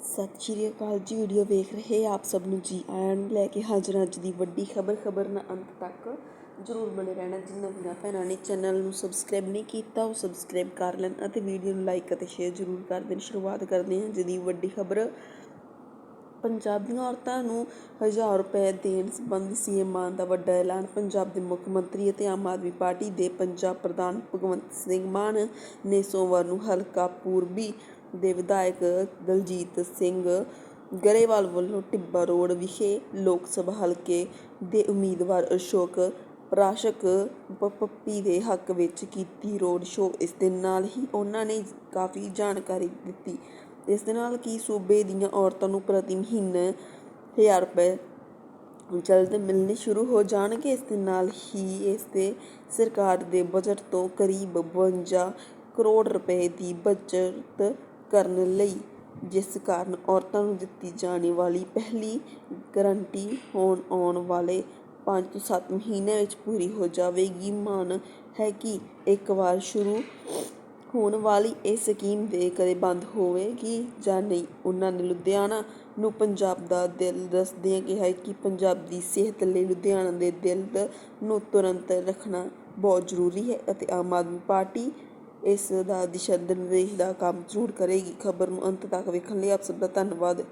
ਸਤਿ ਸ਼੍ਰੀ ਅਕਾਲ ਜੀ ਵੀਡੀਓ ਵੇਖ ਰਹੇ ਆਪ ਸਭ ਨੂੰ ਜੀ ਆਇਆਂ ਨੂੰ ਲੈ ਕੇ ਹਾਜ਼ਰ ਅੱਜ ਦੀ ਵੱਡੀ ਖਬਰ ਖਬਰ ਨਾ ਅੰਤ ਤੱਕ ਜਰੂਰ ਬਣੇ ਰਹਿਣਾ। ਜਿਨ੍ਹਾਂ ਵੀਰਾਂ ਭੈਣਾਂ ਨੇ ਚੈਨਲ ਨੂੰ ਸਬਸਕ੍ਰਾਈਬ ਨਹੀਂ ਕੀਤਾ, ਉਹ ਸਬਸਕ੍ਰਾਈਬ ਕਰ ਲੈਣ ਅਤੇ ਵੀਡੀਓ ਨੂੰ ਲਾਈਕ ਅਤੇ ਸ਼ੇਅਰ ਜਰੂਰ ਕਰ ਦੇਣ। ਸ਼ੁਰੂਆਤ ਕਰਦੇ ਹਾਂ ਅੱਜ ਦੀ ਵੱਡੀ ਖਬਰ। ਪੰਜਾਬ ਦੀਆਂ ਔਰਤਾਂ ਨੂੰ 1000 ਰੁਪਏ ਦੇਣ ਸੰਬੰਧੀ ਸੀਐਮ ਮਾਨ ਦਾ ਵੱਡਾ ਐਲਾਨ। ਪੰਜਾਬ ਦੇ ਮੁੱਖ ਮੰਤਰੀ ਅਤੇ ਆਮ ਆਦਮੀ ਪਾਰਟੀ ਦੇ ਪੰਜਾਬ ਪ੍ਰਧਾਨ ਭਗਵੰਤ ਸਿੰਘ ਮਾਨ ਨੇ ਸੋਮਵਾਰ ਨੂੰ ਹਲਕਾ ਪੂਰਬੀ ਦੇ ਵਿਧਾਇਕ ਦਲਜੀਤ ਸਿੰਘ ਗਰੇਵਾਲ ਵੱਲੋਂ ਟਿੱਬਾ ਰੋਡ ਵਿਖੇ ਲੋਕ ਸਭਾ ਹਲਕੇ ਦੇ ਉਮੀਦਵਾਰ ਅਸ਼ੋਕ ਪ੍ਰਾਸ਼ਕ ਪੱਪੀ ਦੇ ਹੱਕ ਵਿੱਚ ਕੀਤੀ ਰੋਡ ਸ਼ੋਅ। ਇਸ ਦੇ ਨਾਲ ਹੀ ਉਹਨਾਂ ਨੇ ਕਾਫੀ ਜਾਣਕਾਰੀ ਦਿੱਤੀ। ਇਸ ਦੇ ਨਾਲ ਕੀ ਸੂਬੇ ਦੀਆਂ ਔਰਤਾਂ ਨੂੰ ਪ੍ਰਤੀ ਮਹੀਨੇ 1000 ਰੁਪਏ ਜਲਦ ਮਿਲਣੇ ਸ਼ੁਰੂ ਹੋ ਜਾਣਗੇ। ਇਸ ਦੇ ਨਾਲ ਹੀ ਇਸ ਦੇ ਸਰਕਾਰ ਦੇ ਬਜਟ ਤੋਂ ਕਰੀਬ 52 ਕਰੋੜ ਰੁਪਏ ਦੀ ਬਚਤ ਕਰਨ ਲਈ, ਜਿਸ ਕਾਰਨ ਔਰਤਾਂ ਨੂੰ ਦਿੱਤੀ ਜਾਣ ਵਾਲੀ ਪਹਿਲੀ ਗਰੰਟੀ ਹੋਣ ਆਉਣ ਵਾਲੇ ਪੰਜ ਤੋਂ ਸੱਤ ਮਹੀਨਿਆਂ ਵਿੱਚ ਪੂਰੀ ਹੋ ਜਾਵੇਗੀ। ਮਾਨ ਹੈ ਕਿ ਇੱਕ ਵਾਰ ਸ਼ੁਰੂ ਹੋਣ ਵਾਲੀ ਇਹ ਸਕੀਮ ਦੇ ਕਦੇ ਬੰਦ ਹੋਵੇਗੀ ਜਾਂ ਨਹੀਂ। ਉਹਨਾਂ ਨੇ ਲੁਧਿਆਣਾ ਨੂੰ ਪੰਜਾਬ ਦਾ ਦਿਲ ਦੱਸਦਿਆਂ ਕਿਹਾ ਕਿ ਪੰਜਾਬ ਦੀ ਸਿਹਤ ਲਈ ਲੁਧਿਆਣਾ ਦੇ ਦਿਲ ਨੂੰ ਤੁਰੰਤ ਰੱਖਣਾ ਬਹੁਤ ਜ਼ਰੂਰੀ ਹੈ ਅਤੇ ਆਮ ਆਦਮੀ ਪਾਰਟੀ ਇਸ ਦਾ ਦਿਸ਼ਾ ਨਿਰਦੇਸ਼ ਦਾ ਕੰਮ ਜ਼ਰੂਰ ਕਰੇਗੀ। ਖਬਰ ਨੂੰ ਅੰਤ ਤੱਕ ਵੇਖਣ ਲਈ ਆਪ ਸਭ ਦਾ ਧੰਨਵਾਦ।